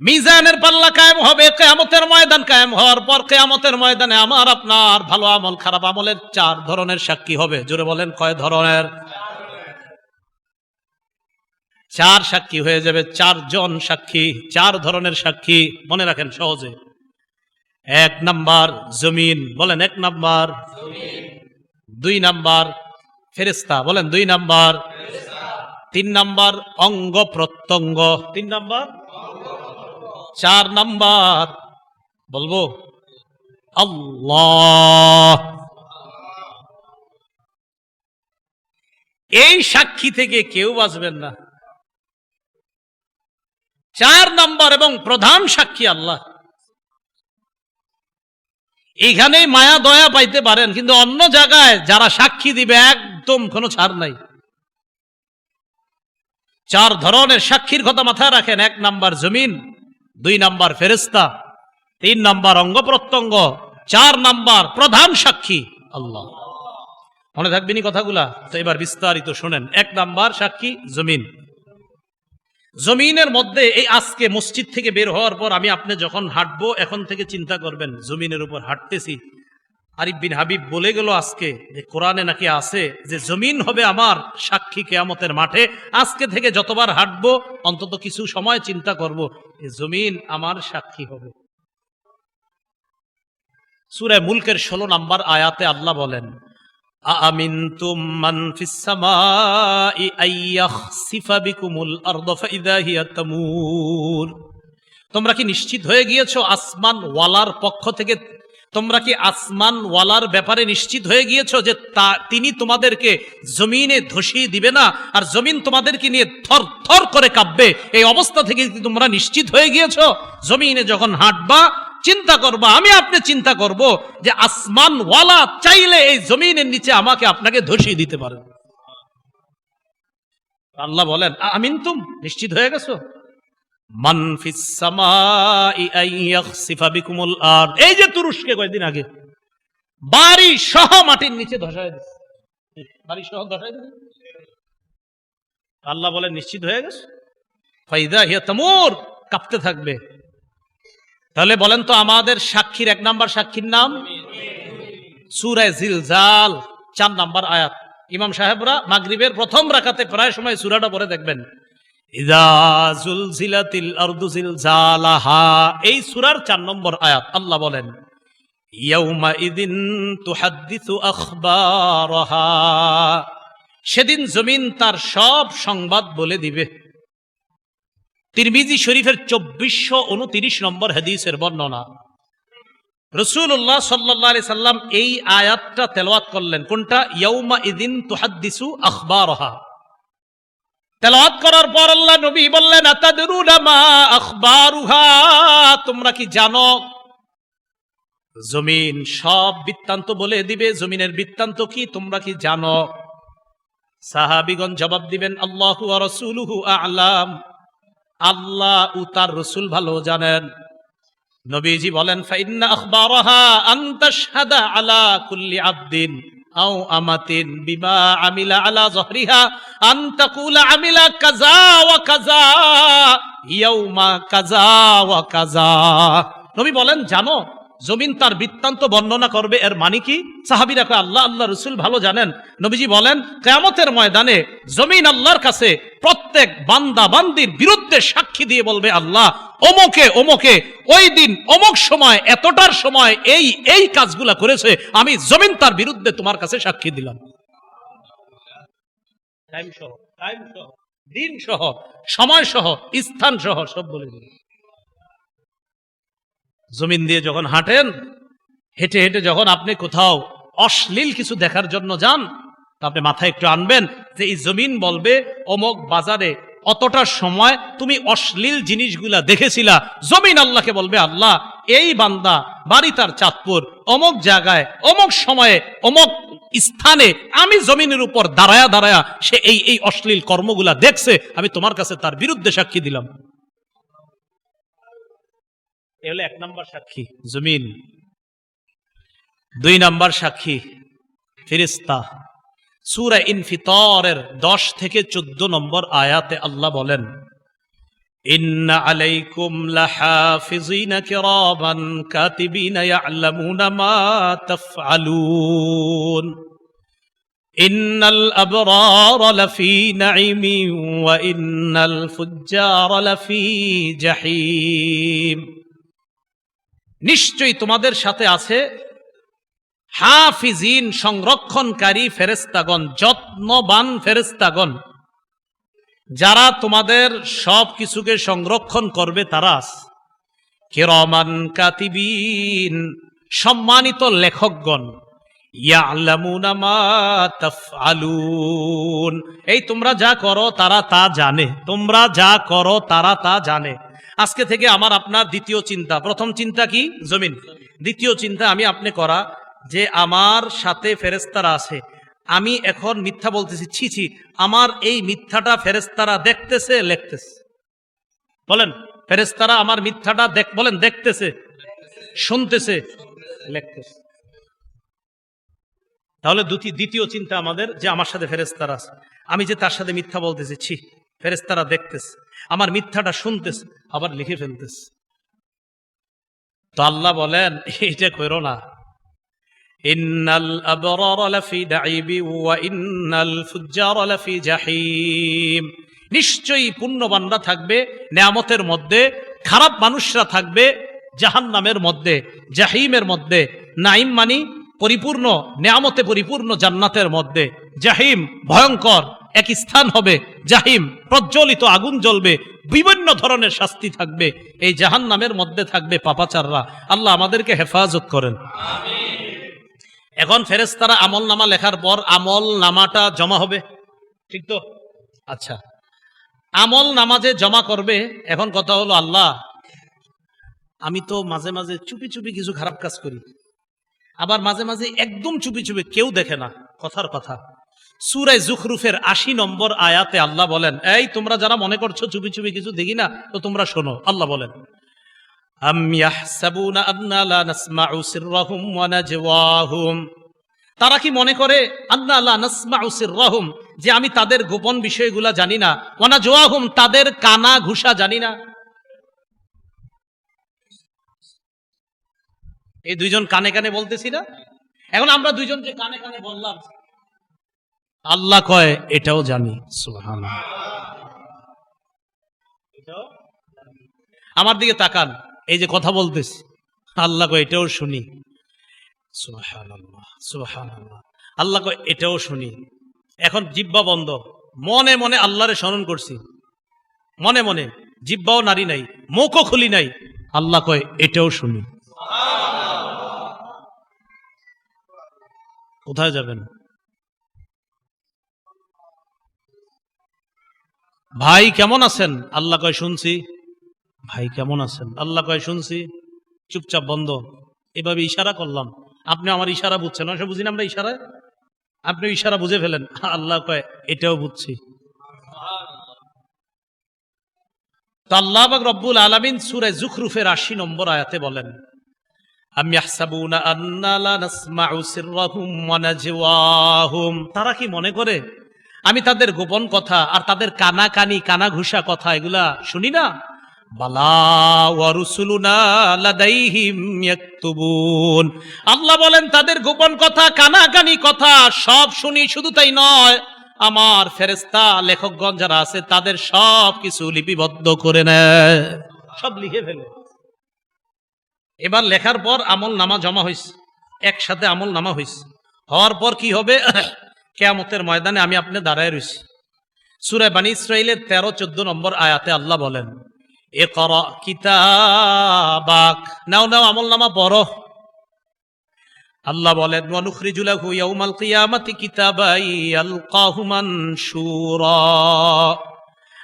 মিজানের পাল্লা কায়েম হবে, কেয়ামতের ময়দান কায়েম হওয়ার পর কেয়ামতের ময়দানে আমার, আপনার ভালো আমল, খারাপ আমলের চার ধরনের সাক্ষী হবে। জোরে বলেন, কয় ধরনের? চার সাক্ষী হয়ে যাবে, চারজন সাক্ষী, চার ধরনের সাক্ষী, মনে রাখেন সহজে। এক নাম্বার জমিন, বলেন এক নাম্বার। দুই নাম্বার ফেরেস্তা বলেন দুই নাম্বার। তিন নাম্বার অঙ্গ প্রত্যঙ্গ। তিন নাম্বার চার নাম্বার। বলব এই সাক্ষী থেকে কেউ বাঁচবেন না। চার নাম্বার এবং প্রধান সাক্ষী আল্লাহ। এইখানেই মায়া, দয়া পাইতে পারেন, কিন্তু অন্য জায়গায় যারা সাক্ষী দিবে, একদম কোনো ছাড় নাই। চার ধরনের সাক্ষীর কথা মাথায় রাখেন, এক নাম্বার জমিন দুই নাম্বার ফেরেস্তা তিন নাম্বার অঙ্গ প্রত্যঙ্গ, চার নাম্বার প্রধান সাক্ষী, আল্লাহ। মনে থাকবেনি কথাগুলা? তো এবার বিস্তারিত শোনেন। এক নাম্বার সাক্ষী, জমিন। জমিনের মধ্যে এই আজকে মসজিদ থেকে বের হওয়ার পর আমি আপনি যখন হাঁটবো, এখন থেকে চিন্তা করবেন, জমিনের উপর হাঁটতেছি। আরিফ বিন হাবিব বলে গেল আজকে যে কোরআনে নাকি আছে যে জমিন হবে আমার সাক্ষী কেয়ামতের মাঠে। আজকে থেকে যতবার হাঁটবো, অন্তত কিছু সময় চিন্তা করব যে জমিন আমার সাক্ষী হবে। সুরায় মুলকের ষোলো নাম্বার আয়াতে আল্লাহ বলেন আমিন তুমান ফিসসামাই আইয়াখসিফা বিকুমুল আরদ ফাইদা তোমরা। কি নিশ্চিত হয়ে গিয়েছো আসমান ওয়ালার পক্ষ থেকে তোমরা কি আসমান ওয়ালার ব্যাপারে নিশ্চিত হয়ে গিয়েছো যে তা তিনি তোমাদেরকে জমিনে ধসিয়ে দিবে না? আর জমিন তোমাদেরকে নিয়ে থর থর করে কাঁপবে? এই অবস্থা থেকে কি তোমরা নিশ্চিত হয়ে গিয়েছো? জমিনে যখন হাঁটবা, চিন্তা করবা, আমি আপনি চিন্তা করব যে আসমান ওয়ালা চাইলে এই জমিনের নিচে আমাকে আপনাকে ধসিয়ে দিতে পারে আল্লাহ বলেন আমিন তুম নিশ্চিত হয়ে গেছো? এই যে তুরস্কে কয়েকদিন আগে বাড়ি সহ মাটির নিচে ধসায় দিছে। বাড়ি সহ ধসায় দিছে? আল্লাহ বলেন, নিশ্চিত হয়ে গেছে? ফাইদা হিয়া তামুর, কাঁপতে থাকবে। তাহলে বলেন তো, আমাদের সাক্ষীর এক নাম্বার সাক্ষীর নাম? সুরায় জিলজাল, চার নাম্বার আয়াত। ইমাম সাহেবরা মাগরিবের প্রথম রাখাতে প্রায় সময় সুরাটা পরে দেখবেন। এই সূরার 4 নম্বর আয়াত, আল্লাহ বলেন সেদিন জমিন তার সব সংবাদ বলে দিবে। তিরমিজি শরীফের চব্বিশশো উনতিরিশ নম্বর হাদিসের বর্ণনা। রসুল্লাহ সাল্লাহ সাল্লাম এই আয়াতটা তেলাওয়াত করলেন। কোনটা? ইয়াউমা ইদিন তুহাদ্দিসু আখবারহা। তেলাওয়াত করার পর আল্লাহ নবী বললেন তোমরা কি জানো? জমিন সব বৃত্তান্ত বলে দিবে। জমিনের বৃত্তান্ত কি তোমরা কি জানো? সাহাবিগণ জবাব দিবেন, আল্লাহু রাসূলুহু আ'লাম। আল্লাহ ও তার রসুল ভালো জানেন। নবীজি বলেন, ফাইন্না আখবারহা আন আলা কুল্লি আবদিন। আও আমাতিন বিমা আমিলা আলা জহরিহা আন আমিলা কাজা ওয়া কাজা, ইয়াউমা কাজা ওয়া কাজা। নবী বলেন, জানো জমিন তার বৃত্তান্ত বর্ণনা করবে, এর মানে কি? সাহাবিরা কয়, আল্লাহ আল্লাহ রসুল ভালো জানেন। নবীজি বলেন, কেয়ামতের ময়দানে জমিন আল্লাহর কাছে প্রত্যেক বান্দা বান্দির বিরুদ্ধে সাক্ষী দিয়ে বলবে, আল্লাহ, অমকে অমকে, ওই দিন অমক সময়, এতটার সময় এই এই কাজগুলা করেছে, আমি জমিন তার বিরুদ্ধে তোমার কাছে সাক্ষী দিলাম। টাইম সহ টাইম সহ, দিন সহ, সময় সহ, স্থান সহ, সব বলে দিল জমিন দিয়ে যখন হাঁটেন, হেঁটে হেঁটে যখন আপনি কোথাও অশ্লীল কিছু দেখার জন্য যান, তা আপনি মাথায় একটু আনবেন যে এই জমিন বলবে, অমক বাজারে অতটা সময় তুমি অশ্লীল জিনিসগুলা দেখেছিলা। জমিন আল্লাহকে বলবে, আল্লাহ, এই বান্দা বাড়ি তার চাঁদপুর, অমক জায়গায়, অমক সময়ে, অমক স্থানে আমি জমিনের উপর দাঁড়ায়া দাঁড়ায়া সে এই এই অশ্লীল কর্মগুলা দেখছে, আমি তোমার কাছে তার বিরুদ্ধে সাক্ষী দিলাম। এ এক নম্বর সাক্ষী, জমিন। দুই নম্বর সাক্ষী ফিরিস্তা সুরা ইনফিতরের দশ থেকে চোদ্দ নম্বর আয়াতে আল্লাহ বলেন, ইন্না আলাইকুম লাহাফিজিনা কিরামান কাতিবিনা ইয়ালামুনা মা তাফআলুন। ইন্নাল আবরার লাফি নাঈমি ওয়া ইন্নাল ফুজ্জার লাফি জাহিম। নিশ্চয়ই তোমাদের সাথে আছে হাফিজিন সংরক্ষণকারী ফেরেস্তাগণ যত্নবান ফেরেস্তাগণ যারা তোমাদের সব কিছুকে সংরক্ষণ করবে, তারা কেরমান কাতিবিন, সম্মানিত লেখকগণ। এই তোমরা যা করো, তারা তা জানে। তোমরা যা করো, তারা তা জানে। আজকে থেকে আমার আপনার দ্বিতীয় চিন্তা। প্রথম চিন্তা কি? জমিন। দ্বিতীয় চিন্তা আমি আপনি করা যে আমার সাথে ফেরেস্তারা আছে। আমি এখন মিথ্যা বলতেছি। ছি ছি, আমার এই মিথ্যাটা ফেরেস্তারা দেখতেছে, লেখতেছে। বলেন ফেরেস্তারা আমার মিথ্যাটা দেখ, বলেন, দেখতেছে, শুনতেছে, লেখতেছে। তাহলে দ্বিতীয় চিন্তা আমাদের যে আমার সাথে ফেরেস্তারা আছে। আমি যে তার সাথে মিথ্যা বলতেছি, ছি। ফেরেস্তারা দেখতেছে, আমার মিথ্যাটা শুনতেছে, আবার লিখে ফেলতেছে। তো আল্লাহ বলেন, এইটা করো না। ইন্নাল আবরার লাফি নাঈবি ওয়া ইন্নাল ফুজ্জার লাফি জাহিম। নিশ্চয়ই পুণ্যবানরা থাকবে, নেয়ামতের মধ্যে, খারাপ মানুষরা থাকবে, জাহান্নামের মধ্যে, জাহিমের মধ্যে। নাইম মানি পরিপূর্ণ, নেয়ামতে পরিপূর্ণ জান্নাতের মধ্যে। জাহিম ভয়ঙ্কর। এক স্থান হবে। জাহিম, প্রজ্বলিত আগুন জ্বলবে, বিভিন্ন ধরনের শাস্তি থাকবে, এই জাহান্নামের মধ্যে থাকবে পাপাচাররা। আল্লাহ আমাদেরকে হেফাজত করেন। এখন ফেরেস্তারা আমল নামা লেখার পর আমল নামাটা জমা হবে। ঠিক তো? আচ্ছা। আমল নামাজে জমা করবে, এখন কথা হলো, আল্লাহ, আমি তো মাঝে মাঝে চুপি চুপি কিছু খারাপ কাজ করি। আবার মাঝে মাঝে একদম চুপি চুপি কেউ দেখে না, কথার কথা। সুরাই জুখরুফের আশি নম্বর আয়াতে আল্লাহ বলেন, এই, তোমরা যারা মনে করছ চুপি চুপি কিছু দেখি না, তো তোমরা শোনো। আল্লাহ বলেন তারা কি মনে করে, আন্না লা নাসমাউ সিররাহুম? যে আমি তাদের গোপন বিষয়গুলা জানি না, ওয়া নাজওয়াহুম? তাদের কানা ঘুষা জানি না। এই দুইজন কানে কানে বলতেছি না? এখন আমরা দুইজন যে কানে কানে বললাম। আল্লাহ কয়, এটাও জানি। আমার দিকে তাকান, এই যে কথা বলতেছি, আল্লাহ কয়, এটাও শুনি। আল্লাহ কয়, এটাও শুনি। এখন জিব্বা বন্ধ। মনে মনে আল্লাহরে স্মরণ করছি। মনে মনে জিব্বাও নারী নাই, মুখও খুলি নাই। আল্লাহ কয়, এটাও শুনি। কোথায় যাবেন? ভাই কেমন আছেন? আল্লাহ কয় শুনছি। ভাই কেমন আছেন? আল্লাহ কয় শুনছি। চুপচাপ বন্ধ। এভাবে ইশারা করলাম। আপনি আমার ইশারা বুঝছেন? না বুঝি না আমরা ইশারায়? আপনি ইশারা বুঝে ফেলেন। আল্লাহ কয়, এটাও বুঝছি। তো রব্বুল আলামিন সূরা জুখরুফের 80 নম্বর আয়াতে বলেন তারা কি মনে করে? আমি তাদের গোপন কথা আর তাদের কানা কানি কানা ঘুষা কথা এগুলা শুনি না? আল্লাহ বলেন, তাদের গোপন কথা কানা কানি কথা সব শুনি, শুধু তাই নয়, আমার ফেরেস্তা লেখকগণ যারা আছে, তাদের সব কিছু লিপিবদ্ধ করে নেয়। সব লিখে ফেলে। এবার লেখার পর আমল নামা জমা হয়েছে একসাথে আমল নামা হয়েছে হওয়ার পর কি হবে? কেয়ামতের ময়দানে আমি আপনি দাঁড়ায় রয়েছি সুরায় বানী ইসরায়েলের তেরো, চোদ্দ নম্বর আয়াতে আল্লাহ বলেন এ কর কিতাবাক। নাও নাও আমল নামা পড়ো। আল্লাহ বলেন ওয়ানুখরিজুলাহু ইয়াউমাল কিয়ামাতি কিতাবাই আলকাহু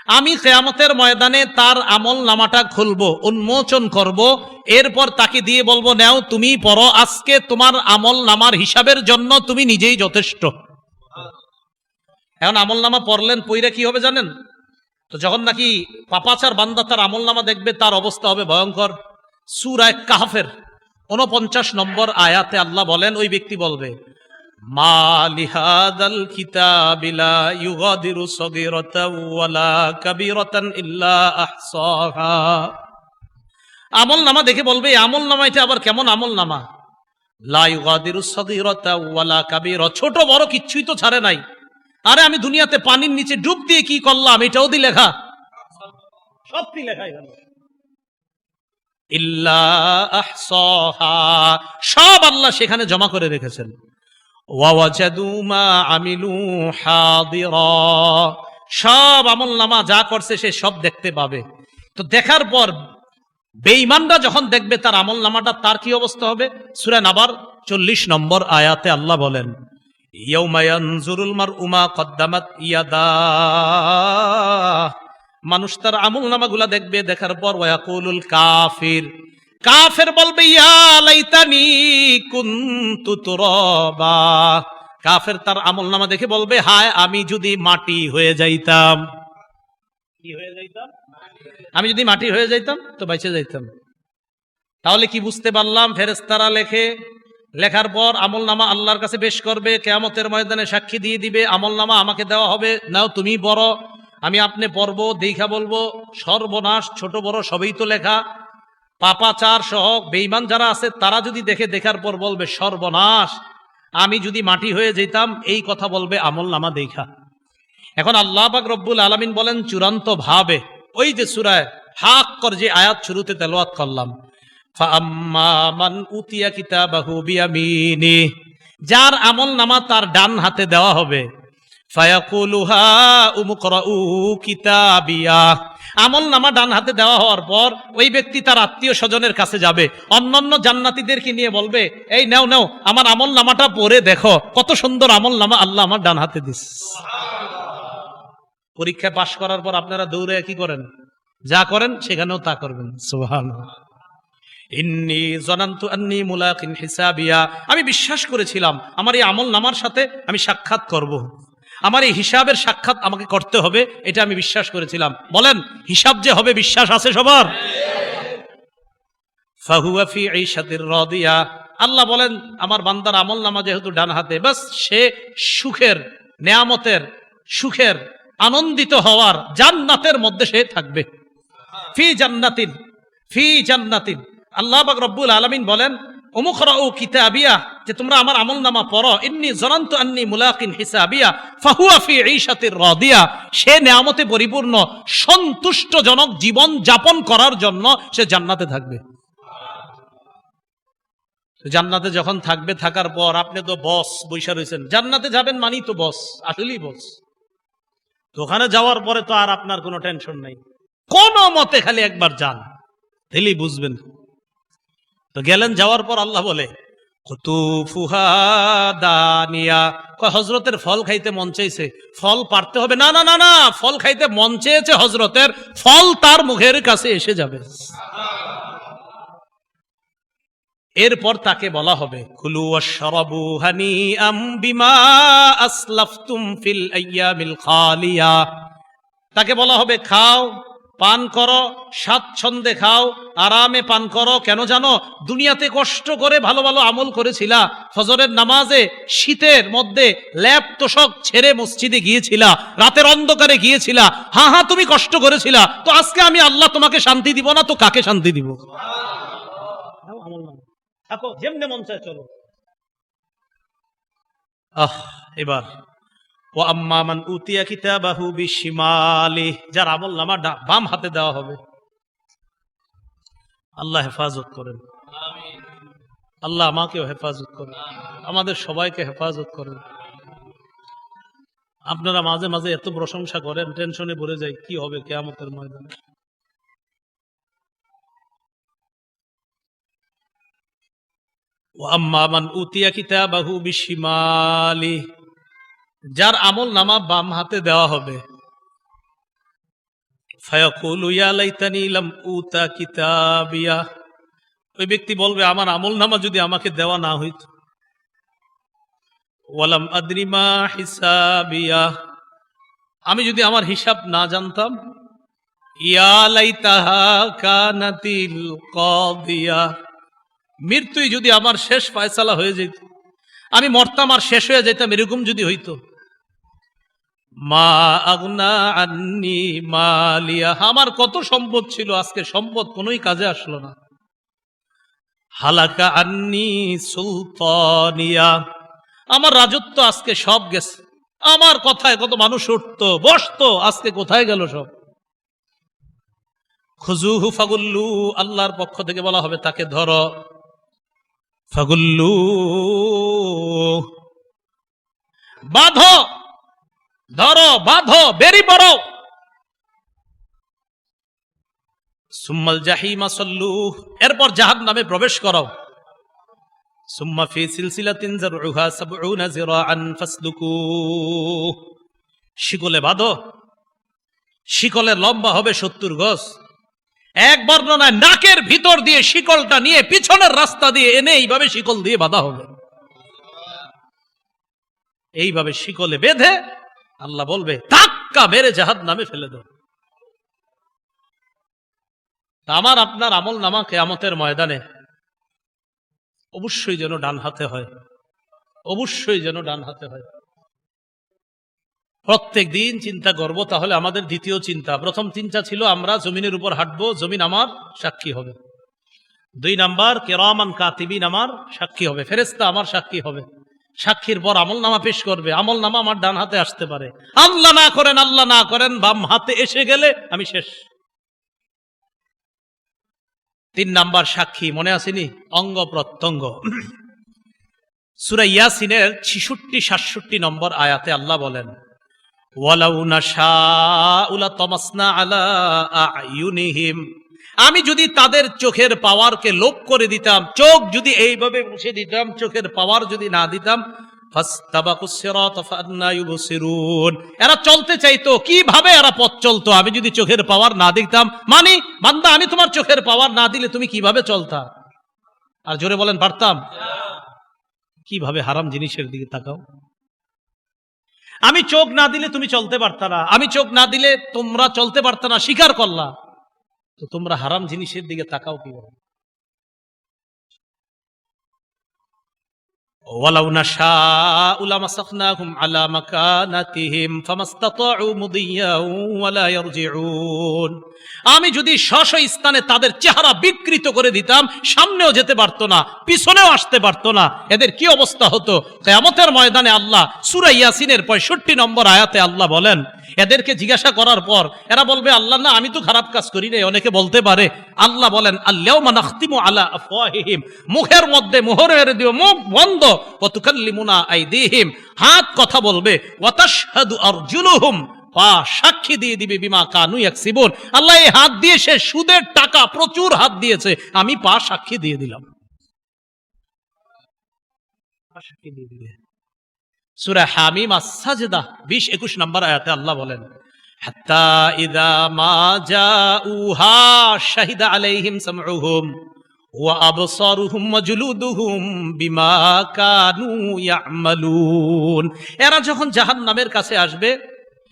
আমি কেয়ামতের ময়দানে তার আমল নামাটা খুলবো, উন্মোচন করব, এরপর তাকে দিয়ে বলব, নাও তুমি পড়ো। আজকে তোমার আমল নামার হিসাবের জন্য তুমি নিজেই যথেষ্ট। এখন আমল নামা পড়লেন, পইরা কি হবে জানেন? তো যখন নাকি পাপাচার বান্দা তার আমল নামা দেখবে, তার অবস্থা হবে ভয়ঙ্কর। সুরায় কাহাফের উনপঞ্চাশ নম্বর আয়াতে আল্লাহ বলেন, ওই ব্যক্তি বলবে, মা লিহাদাল কিতাবিলা ইউগাদিরু সগীরাতাও ওয়ালা কাবীরাতান ইল্লা আহসাহা। আমল নামা দেখে বলবে আমল নামা এটা আবার কেমন আমল নামা লা ইউগাদিরু সগীরাতা ওয়ালা কাবীরা ছোট বড় কিচ্ছুই তো ছাড়ে নাই। আরে আমি দুনিয়াতে পানির নিচে ডুব দিয়ে কি করলাম? এটাও দি লেখা। সবটি লেখাই গেল ইল্লা সব আল্লাহ সেখানে জমা করে রেখেছেন। সব আমল নামা যা করছে সে সব দেখতে পাবে। তো দেখার পর বেঈমানরা যখন দেখবে তার আমল নামাটা তার কি অবস্থা হবে? সুরেন আবার চল্লিশ নম্বর আয়াতে আল্লাহ বলেন মানুষ তার আমল নামাগুলা দেখবে, দেখার পর ওয়াকুলুল কাফির। কাফের বলবে, ইয়া লাইতানি কুনতু তুরাবা। কাফের তার আমল নামা দেখে বলবে, হায়, আমি যদি মাটি হয়ে যাইতাম। কি হয়ে যাইতাম? আমি যদি মাটি হয়ে যাইতাম, তো বাইচে যাইতাম। তাহলে কি বুঝতে পারলাম ফেরেস্তারা লেখে লেখার পর আমল নামা আল্লাহর কাছে বেশ করবে, কেয়ামতের ময়দানে সাক্ষী দিয়ে দিবে আমল নামা আমাকে দেওয়া হবে। নাও তুমি বড় আমি আপনি পড়ব, দেখা বলব। সর্বনাশ, ছোট বড় সবই তো লেখা। পাপাচার সহ বেইমান যারা আছে, তারা যদি দেখে, দেখার পর বলবে, সর্বনাশ, আমি যদি মাটি হয়ে যেতাম, এই কথা বলবে আমল নামা দেখা। এখন আল্লাহ পাক রব্বুল আলমিন বলেন, চূড়ান্ত ভাবে। ওই যে সুরায় হাক কর, যে আয়াত শুরুতে তেলোয়াত করলাম। যার আমল নামা তার ডান হাতে দেওয়া হবে। আমল নামা ডান হাতে দেওয়া হওয়ার পর ওই ব্যক্তি তার আত্মীয় স্বজনের কাছে যাবে। অন্যান্য জান্নাতীদেরকে নিয়ে বলবে, এই নাও নাও, আমার আমল নামাটা পড়ে দেখো। কত সুন্দর আমল নামা আল্লাহ আমার ডান হাতে দিস। পরীক্ষায় পাশ করার পর আপনারা দৌড়ে কি করেন? যা করেন সেখানেও তা করবেন। আমি বিশ্বাস করেছিলাম, আমার এই আমল নামার সাথে আমি সাক্ষাৎ করব। আমার এই হিসাবের সাক্ষাৎ আমাকে করতে হবে, এটা আমি বিশ্বাস করেছিলাম। বলেন, হিসাব যে হবে, বিশ্বাস আছে সবার? ফাহুয়া ফি ঈশাতির রাদিয়া। আল্লাহ বলেন, আমার বান্দার আমল নামা যেহেতু ডান হাতে, বাস সে সুখের, নেয়ামতের, সুখের, আনন্দিত হওয়ার জান্নাতের মধ্যে সে থাকবে। ফি জান্নাতিন ফি জান্নাতিন। আল্লাহ পাক রব্বুল আলামিন বলেন কিতাবিয়া যে তোমরা আমার আমল নামা পড়ো, ইন্নি আন্নি মুলাকিন হিসাবিয়া রাদিয়া সে নেয়ামতে পরিপূর্ণ, সন্তুষ্টজনক জীবন যাপন করার জন্য সে জান্নাতে থাকবে। জান্নাতে যখন থাকবে, থাকার পর আপনি তো বস বৈশা রয়েছেন জান্নাতে যাবেন মানি তো বস, আসলেই বস। ওখানে যাওয়ার পরে তো আর আপনার কোনো টেনশন নাই। কোন মতে খালি একবার যান তাহলেই বুঝবেন। তো গেলেন যাওয়ার পর আল্লাহ বলে হজরতের ফল খাইতে মন চাইছে। ফল পারতে হবে? না না না না, ফল খাইতে মন চেয়েছে হজরতের ফল তার মুখের কাছে এসে যাবে। এরপর তাকে বলা হবে, কুলু ফিল খালিয়া। তাকে বলা হবে, খাও। পান করো স্বাচ্ছন্দে খাও, আরামে পান করো। কেন জানো? দুনিয়াতে কষ্ট করে ভালো ভালো আমল করেছিলা। ফজরের নামাজে শীতের মধ্যে ল্যাপ তোষক ছেড়ে মসজিদে গিয়েছিলা। রাতের অন্ধকারে গিয়েছিলা। হা হা, তুমি কষ্ট করেছিলা। তো আজকে আমি আল্লাহ তোমাকে শান্তি দিব না, তো কাকে শান্তি দিব? থাকো, যেমনে মন চায় চলো। আহ, এবার বাম হাতে দেওয়া হবে। আল্লাহ হেফাজত করেন। আল্লাহ আমাকেও হেফাজত করেন। আমাদের সবাইকে হেফাজত করেন। আপনারা মাঝে মাঝে এত প্রশংসা করেন, টেনশনে ভরে যায় কি হবে কেয়ামতের ময়দানে। ওয়াম্মা মান উতিয়া কিতাবাহু বিশিমালি যার আমল নামা বাম হাতে দেওয়া হবে। ওই ব্যক্তি বলবে, আমার আমল নামা যদি আমাকে দেওয়া না হইত। আমি যদি আমার হিসাব না জানতাম মৃত্যুই যদি আমার শেষ ফয়সালা হয়ে যেত, আমি মরতাম আর শেষ হয়ে যেতাম এরকম যদি হইতো। মা আগনা আন্নি মালিয়া। আমার কত সম্পদ ছিল, আজকে সম্পদ কোনোই কাজে আসলো না। হালাকা আন্নি সুলতানিয়া। আমার রাজত্ব আজকে সব গেছে। আমার কথায় কত মানুষ উঠতো, বসতো, আজকে কোথায় গেল সব? খুজুহু ফাগুল্লু, আল্লাহর পক্ষ থেকে বলা হবে তাকে ধরো। ফাগুল্লু, বাঁধো। ধরো, বাঁধো, বেরি পড়ো। সুম্মাল জাহিমা সল্লু, এরপর জাহান নামে প্রবেশ করো। সুম্মা ফি শিকলে বাঁধো, শিকলে লম্বা হবে সত্তর গজ। এক বর্ণনায় নাকের ভিতর দিয়ে শিকলটা নিয়ে পিছনের রাস্তা দিয়ে এনে এইভাবে শিকল দিয়ে বাঁধা হবে। এইভাবে শিকলে বেঁধে আল্লাহ বলবে, ধাক্কা মেরে জাহাদ নামে ফেলে তা আমার আপনার আমল নামা কেয়ামতের ময়দানে অবশ্যই যেন ডান হাতে হয়, অবশ্যই যেন ডান হাতে হয়। প্রত্যেক দিন চিন্তা করব, তাহলে আমাদের দ্বিতীয় চিন্তা। প্রথম চিন্তা ছিল, আমরা জমিনের উপর হাঁটবো, জমিন আমার সাক্ষী হবে। দুই নাম্বার, কেরামান কাতিবিন আমার সাক্ষী হবে ফেরেস্তা আমার সাক্ষী হবে। সাক্ষীর পর আমল নামা পেশ করবে আমল নামা আমার ডান হাতে আসতে পারে। আল্লাহ না করেন, আল্লাহ না করেন, বাম হাতে এসে গেলে আমি শেষ। তিন নাম্বার সাক্ষী, মনে আসেনি? অঙ্গ প্রত্যঙ্গ। সুরা ইয়াসিনের ছিষট্টি, সাতষট্টি নম্বর আয়াতে আল্লাহ বলেন, ওয়ালাউ নাশাউ লাতামাসনা আলা আয়ুনিহিম। আমি যদি তাদের চোখের পাওয়ারকে লোপ করে দিতাম, চোখ যদি এইভাবে মুছে দিতাম, চোখের পাওয়ার যদি না দিতাম এরা চলতে চাইতো, কীভাবে এরা পথ চলতো? আমি যদি চোখের পাওয়ার না দিতাম, মানি, বান্দা, আমি তোমার চোখের পাওয়ার না দিলে তুমি কীভাবে চলতা? আর জোরে বলেন, পারতাম? কীভাবে হারাম জিনিসের দিকে তাকাও? আমি চোখ না দিলে তুমি চলতে পারতা না। আমি চোখ না দিলে তোমরা চলতে পারতা না, স্বীকার করলা। তো তোমরা হারাম জিনিসের দিকে তাকাও কিভাবে ولو نشاء لمسخناهم على مكانتهم فما استطاعوا مضيا ولا يرجعون আমি যদি স্ব স্থানে তাদের চেহারা বিকৃত করে দিতাম, সামনেও যেতে পারতো না, পিছনেও আসতে পারতো না। এদের কি অবস্থা হতো? কেয়ামতের ময়দানে আল্লাহ সূরা ইয়াসিনের পঁয়ষট্টি নম্বর আয়াতে আল্লাহ বলেন, এদেরকে জিজ্ঞাসা করার পর এরা বলবে, আল্লাহ, না, আমি তো খারাপ কাজ করি নাই। অনেকে বলতে পারে, আল্লাহ বলেন আল্লাহ মানাখতিমু আলা আফওয়াহিহিম। মুখের মধ্যে মোহর মেরে দিও, মুখ বন্ধ। ওয়াতুকাল্লিমুনা আইদিহিম। হাত কথা বলবে ওয়াতাশহাদু আরজুলুহুম। পা সাক্ষী দিয়ে দিবে বিমা কানু ইয়াকসিবুন আল্লাহ এই হাত দিয়ে সে সুদের টাকা, প্রচুর হাত দিয়েছে, আমি পা সাক্ষী দিয়ে দিলাম। সূরা হামিম আস-সাজদা 20 21 নম্বর আয়াতে আল্লাহ বলেন, হাত্তা ইদা মা জাউহা শাহিদা আলাইহিম সামউহুম, ওয়া আবসারুহুম ওয়া জুলুদুহুম বিমা কানু ইয়ামালুন। এরা যখন জাহান্নামের কাছে আসবে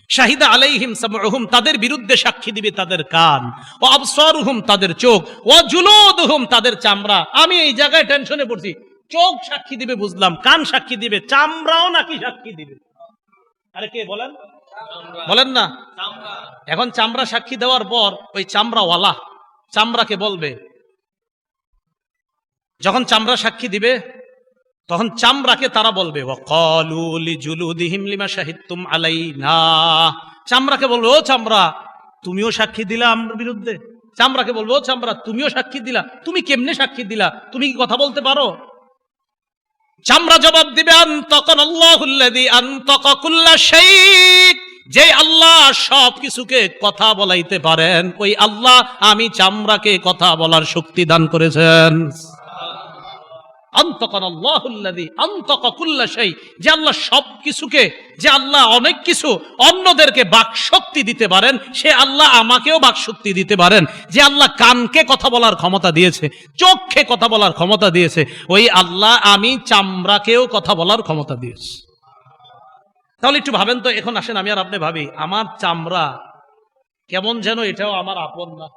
শাহিদা আলাইহিম সামউহুম তাদের বিরুদ্ধে সাক্ষী দিবে তাদের কান। ও আবসারুহুম তাদের চোখ। ও জুলুদুহুম তাদের চামড়া। আমি এই জায়গায় টেনশনে পড়ছি। চোখ সাক্ষী দিবে বুঝলাম। কান সাক্ষী দিবে। চামড়াও নাকি সাক্ষী দিবে? আরে কে বলেন? বলেন না। এখন চামড়া সাক্ষী দেওয়ার পর ওই চামড়াওয়ালা চামড়াকে বলবে যখন চামড়া সাক্ষী দিবে তখন চামড়াকে তারা বলবে চামড়াকে বলবে, ও চামড়া, তুমিও সাক্ষী দিলা আমার বিরুদ্ধে? চামড়াকে বলব, ও চামড়া, তুমিও সাক্ষী দিলা। তুমি কেমনে সাক্ষী দিলা? তুমি কি কথা বলতে পারো? চামড়া জবাব দিবে যে আল্লাহ সব কিছুকে কথা বলাইতে পারেন, ওই আল্লাহ আমি চামড়াকে কথা বলার শক্তি দান করেছেন। যে আল্লাহ সব কিছুকে, যে আল্লাহ অনেক কিছু অন্যদেরকে বাকশক্তি দিতে পারেন, সে আল্লাহ আমাকেও বাকশক্তি দিতে পারেন। যে আল্লাহ কানকে কথা বলার ক্ষমতা দিয়েছে, চোখকে কথা বলার ক্ষমতা দিয়েছে, ওই আল্লাহ আমি চামড়াকেও কথা বলার ক্ষমতা দিয়েছে। তাহলে একটু ভাবেন তো, এখন আসেন, আমি আর আপনি ভাবি, আমার চামড়া কেমন যেন এটাও আমার আপন না।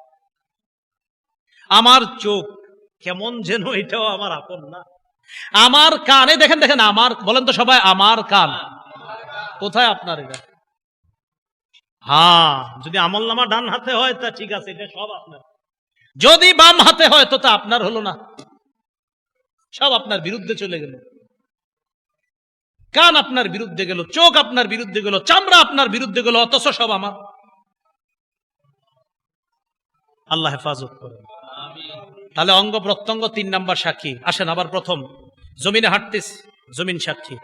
আমার চোখ কেমন যেন এটাও আমার আপন না। আমার কানে দেখেন দেখেন, আমার, বলেন তো সবাই, আমার কান। কোথায় আপনার এটা? হ্যাঁ যদি আমল নামা ডান হাতে হয়, তা ঠিক আছে, এটা সব আপনার। যদি বাম হাতে হয়, তো তা আপনার হলো না। সব আপনার বিরুদ্ধে চলে গেল। কান আপনার বিরুদ্ধে গেল, চোখ আপনার বিরুদ্ধে গেল, চামড়া আপনার বিরুদ্ধে গেল, অথচ সব আমার। আল্লাহ হেফাজত করেন। তাহলে অঙ্গ প্রত্যঙ্গ তিন নাম্বার সাক্ষী। আসেন আবার প্রথম। জমিনে হাঁটতিস জমিন সাক্ষী।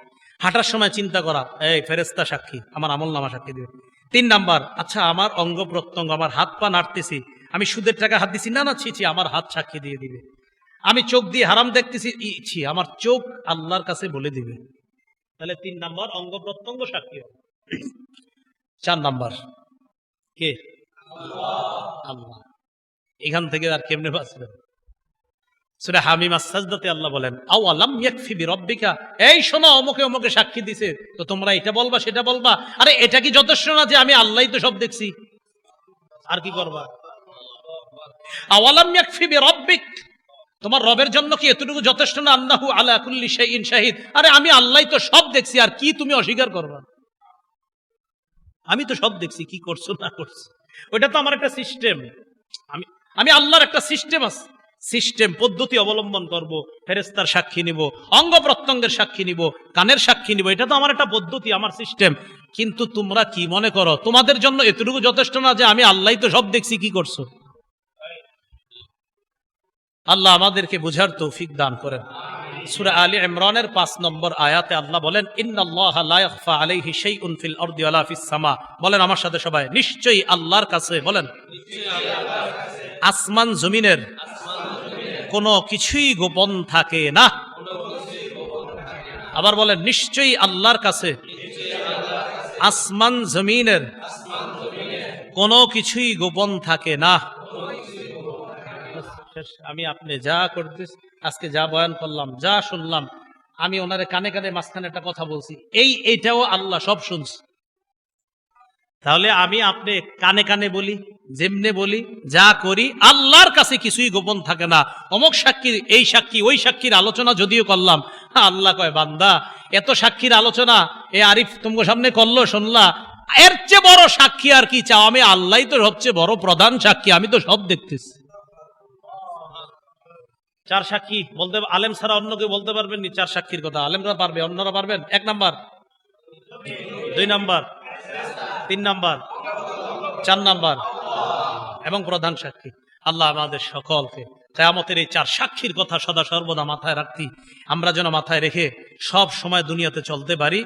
হাঁটার সময় চিন্তা করা এই ফেরেস্তা সাক্ষী আমার আমল নামা সাক্ষী দিবে। তিন নাম্বার আচ্ছা আমার অঙ্গ প্রত্যঙ্গ আমার হাত পা নাড়তেছি আমি সুদের টাকা হাত দিছি? না না ছি ছি, আমার হাত সাক্ষী দিয়ে দিবে। আমি চোখ দিয়ে হারাম দেখতেছি? ই, ছি আমার চোখ আল্লাহর কাছে বলে দিবে। তাহলে তিন নাম্বার অঙ্গ প্রত্যঙ্গ সাক্ষী। চার নাম্বার কে? আল্লাহ। এখান থেকে আর কেমনে বাঁচবেন? আল্লাহ বলেন বিরব্বিকা? এই শোনো, অমুকে অমুকে সাক্ষী দিছে। তো তোমরা এটা বলবা, সেটা বলবা? আরে, এটা কি যথেষ্ট না যে আমি তো সব দেখছি? আর কি করবা? আওয়ালাম বিরব্বিক? তোমার রবের জন্য কি এতটুকু যথেষ্ট না? আল্লাহু আলা কুল্লি শাইইন শাহিদ। আরে, আমি আল্লাহই তো সব দেখছি, আর কি তুমি অস্বীকার করবা? আমি তো সব দেখছি, কি করছ না করছ? ওটা তো আমার একটা সিস্টেম। আমি আমি আল্লাহর একটা সিস্টেম আছে। সিস্টেম, পদ্ধতি অবলম্বন করব ফেরেস্তার সাক্ষী নিব, অঙ্গ প্রত্যঙ্গের সাক্ষী নিব, কানের সাক্ষী নিব, এটা তো আমার একটা পদ্ধতি, আমার সিস্টেম। কিন্তু তোমরা কি মনে করো? তোমাদের জন্য এতটুকু যথেষ্ট না যে আমি আল্লাহ তো সব দেখছি, কি করছ? আল্লাহ আমাদেরকে বুঝার তৌফিক দান করেন। সূরা আলী ইমরানের পাঁচ নম্বর আয়াতে আল্লাহ বলেন সামা। বলেন আমার সাথে সবাই, নিশ্চয়ই আল্লাহর কাছে। বলেন, আসমান জমিনের কোনো কিছুই গোপন থাকে না। আবার বলেন, নিশ্চয়ই আল্লাহর কাছে আসমান জমিনের কোনো কিছুই গোপন থাকে না। আমি আপনি যা করতে আজকে যা বয়ান করলাম, যা শুনলাম, আমি ওনারে কানে কানে মাঝখানে একটা কথা বলছি। এই এইটাও আল্লাহ সব শুনছি। তাহলে আমি আপনি কানে কানে বলি, যেমনে বলি, যা করি, আল্লাহর কাছে কিছুই গোপন থাকে না। অমক সাক্ষী এই সাক্ষী, ওই সাক্ষীর আলোচনা যদিও করলাম। আল্লাহ কয়, বান্দা, এত সাক্ষীর আলোচনা, এ আরিফ তোমার সামনে করল, শুনলা? এর চেয়ে বড় সাক্ষী আর কি চাও? আমি আল্লাহই তো সবচেয়ে বড় প্রধান সাক্ষী, আমি তো সব দেখতেছি। চার সাক্ষী, বলতে আলেম ছাড়া অন্য কেউ বলতে পারবেন নি? চার সাক্ষীর কথা। আলেমরা পারবে, অন্যরা পারবেন? এক নাম্বার। দুই নাম্বার। তিন নাম্বার, চার নাম্বার, এবং প্রধান সাক্ষী। আল্লাহ আমাদের সকলকে কেয়ামতের এই চার সাক্ষীর কথা সদা সর্বদা মাথায় রাখতি আমরা যেন মাথায় রেখে সব সময় দুনিয়াতে চলতে পারি,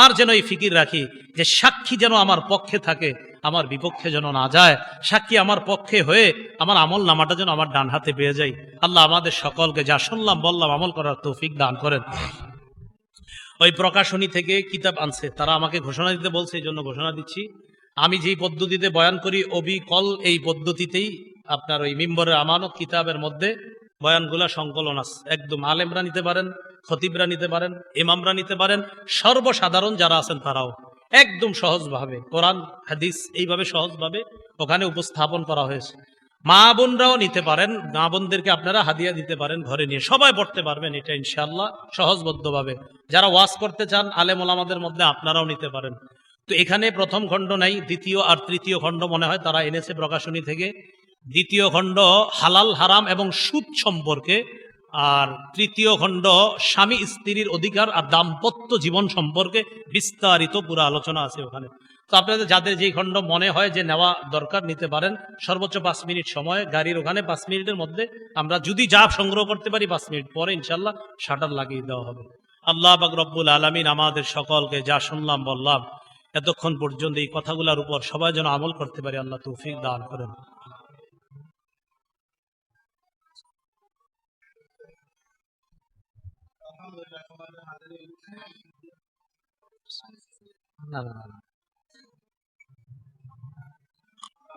আর যেন এই ফিকির রাখি যে সাক্ষী যেন আমার পক্ষে থাকে, আমার বিপক্ষে যেন না যায়, সাক্ষী আমার পক্ষে হয়ে আমার আমল নামাটা যেন আমার ডান হাতে পেয়ে যায় আল্লাহ আমাদের সকলকে যা শুনলাম, বললাম, আমল করার তৌফিক দান করেন। ওই প্রকাশনী থেকে কিতাব আনছে। তারা আমাকে ঘোষণা দিতে বলছে, এই জন্য ঘোষণা দিচ্ছি। আমি যেই পদ্ধতিতে বয়ান করি, অবিকল এই পদ্ধতিতেই আপনার ওই মিম্বরের আমানত কিতাবের মধ্যে বয়ানগুলা সংকলন আছে। একদম আলেমরা নিতে পারেন, খতিবরা নিতে পারেন, ইমামরা নিতে পারেন, সর্বসাধারণ যারা আছেন তারাও। একদম সহজভাবে, কোরআন, হাদিস এইভাবে সহজভাবে ওখানে উপস্থাপন করা হয়েছে। মা বোনরাও নিতে পারেন, মা বোনদেরকে আপনারা হাদিয়া দিতে পারেন ঘরে নিয়ে। সবাই পড়তে পারবেন এটা ইনশাল্লাহ সহজবদ্ধভাবে যারা ওয়াজ করতে চান, আলেম ওলামাদের মধ্যে আপনারাও নিতে পারেন। তো এখানে প্রথম খণ্ড নাই, দ্বিতীয় আর তৃতীয় খণ্ড মনে হয়, তারা এনেছে প্রকাশনী থেকে। দ্বিতীয় খণ্ড হালাল, হারাম এবং সুদ সম্পর্কে, আর তৃতীয় খণ্ড স্বামী স্ত্রীর অধিকার আর দাম্পত্য জীবন সম্পর্কে বিস্তারিত পুরো আলোচনা আছে ওখানে। তো আপনাদের যাদের যেই খণ্ড মনে হয় যে নেওয়া দরকার, নিতে পারেন। সর্বোচ্চ পাঁচ মিনিট সময়, গাড়ির ওখানে পাঁচ মিনিটের মধ্যে আমরা যদি যা সংগ্রহ করতে পারি, পাঁচ মিনিট পরে ইনশাল্লাহ শাটার লাগিয়ে দেওয়া হবে। আল্লাহ বাক রব্বুল আলমিন আমাদের সকলকে যা শুনলাম, বললাম, এতক্ষণ পর্যন্ত এই কথাগুলোর উপর সবাই যেন আমল করতে পারি, আল্লাহ তৌফিক দান করেন। না না না।